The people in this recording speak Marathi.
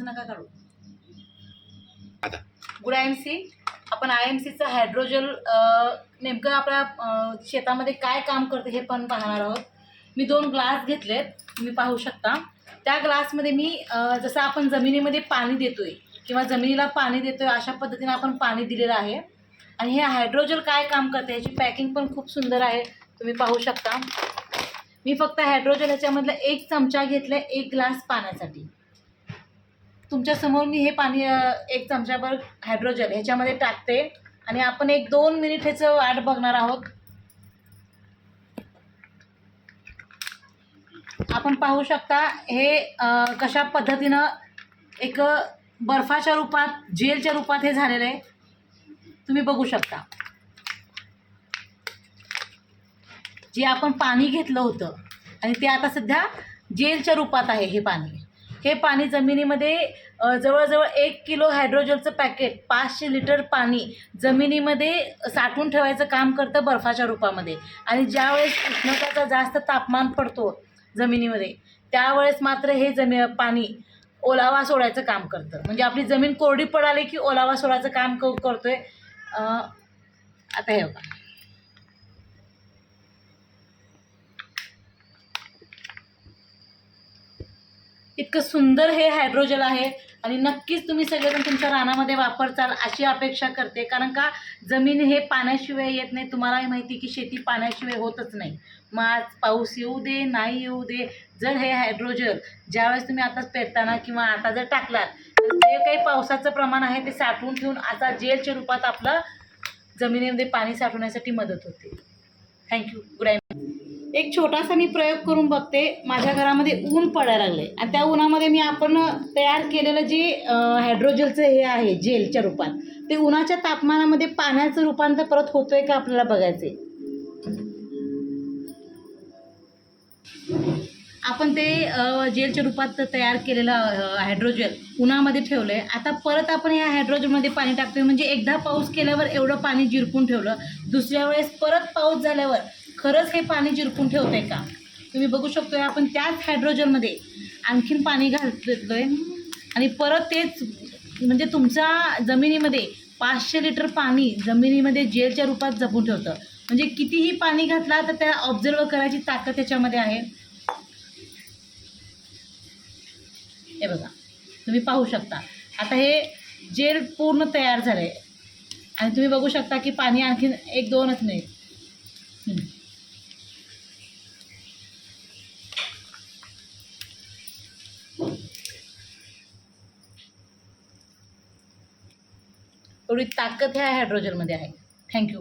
नका काढू गुड आय एम सी. आपण आय एम सीचं हायड्रोजल नेमकं आपल्या शेतामध्ये काय काम करतं हे पण पाहणार आहोत. मी दोन ग्लास घेतलेत तुम्ही पाहू शकता. त्या ग्लासमध्ये मी जसं आपण जमिनीमध्ये पाणी देतोय किंवा जमिनीला पाणी देतोय अशा पद्धतीने आपण पाणी दिलेलं आहे. आणि हे हायड्रोजल काय काम करते ह्याची पॅकिंग पण खूप सुंदर आहे तुम्ही पाहू शकता. मी फक्त हायड्रोजल ह्याच्यामधलं एक चमचा घेतला एक ग्लास पाण्यासाठी. तुमच्यासमोर मी हे पाणी एक चमचाभर हायड्रोजल ह्याच्यामध्ये टाकते आणि आपण एक दोन मिनिट ह्याचं वाट बघणार आहोत. आपण पाहू शकता हे कशा पद्धतीनं एक बर्फाच्या रूपात जेलच्या रूपात हे झालेलं आहे. तुम्ही बघू शकता. जे आपण पाणी घेतलं होतं आणि ते आता सध्या जेलच्या रूपात आहे हे पाणी. हे पाणी जमिनीमध्ये जवळजवळ एक किलो हायड्रोजलचं पॅकेट पाचशे लिटर पाणी जमिनीमध्ये साठवून ठेवायचं काम करतं बर्फाच्या रूपामध्ये. आणि ज्यावेळेस उष्णताचा जास्त तापमान पडतो जमिनीमध्ये त्यावेळेस मात्र हे जमी पाणी ओलावा सोडायचं काम करतं. म्हणजे आपली जमीन कोरडी पडाली की ओलावा सोडायचं काम क करतोय. आहे आता हे बघा. इतकं सुंदर हे हायड्रोजल आहे. आणि नक्कीच तुम्ही सगळेजण तुमच्या रानामध्ये वापरचाल अशी अपेक्षा करते. कारण का जमीन हे पाण्याशिवाय येत नाही. तुम्हालाही माहिती की शेती पाण्याशिवाय होतच नाही. मग आज पाऊस येऊ दे नाही येऊ दे जर हे हायड्रोजल ज्यावेळेस तुम्ही आताच पेरताना किंवा आता जर टाकलात तर जे काही पावसाचं प्रमाण आहे ते साठवून ठेवून आता जेलच्या रूपात आपलं जमिनीमध्ये पाणी साठवण्यासाठी मदत होते. थँक्यू गुड आय एक छोटासा मी प्रयोग करून बघते. माझ्या घरामध्ये ऊन पडायला लागले. आणि त्या उन्हामध्ये मी आपण तयार केलेलं जे हायड्रोजेलचं हे आहे जेलच्या रूपात ते उन्हाच्या तापमानामध्ये पाण्याचं रूपांतर परत होतोय का आपल्याला बघायचे आपण ते जेलच्या रूपात तयार केलेलं हायड्रोजेल हायड्रोजल उन्हामध्ये ठेवलं आहे आता परत आपण या हायड्रोजेलमध्ये पाणी टाकतोय. म्हणजे एकदा पाऊस केल्यावर एवढं पाणी जिरपून ठेवलं. दुसऱ्या वेळेस परत पाऊस झाल्यावर खरंच हे पाणी जिरकून ठेवतंय का? तुम्ही बघू शकतोय आपण त्याच हायड्रोजनमध्ये आणखीन पाणी घालतोय आणि परत तेच म्हणजे तुमच्या जमिनीमध्ये पाचशे लिटर पाणी जमिनीमध्ये जेलच्या रूपात जपून ठेवतं. म्हणजे कितीही पाणी घातला तर त्या ऑब्झर्व करायची ताकद त्याच्यामध्ये आहे. हे बघा तुम्ही पाहू शकता. आता हे जेल पूर्ण तयार झालं आहे आणि तुम्ही बघू शकता की पाणी आणखीन एक दोनच नाही एवढी ताकद ह्या हायड्रोजनमध्ये आहे. थँक्यू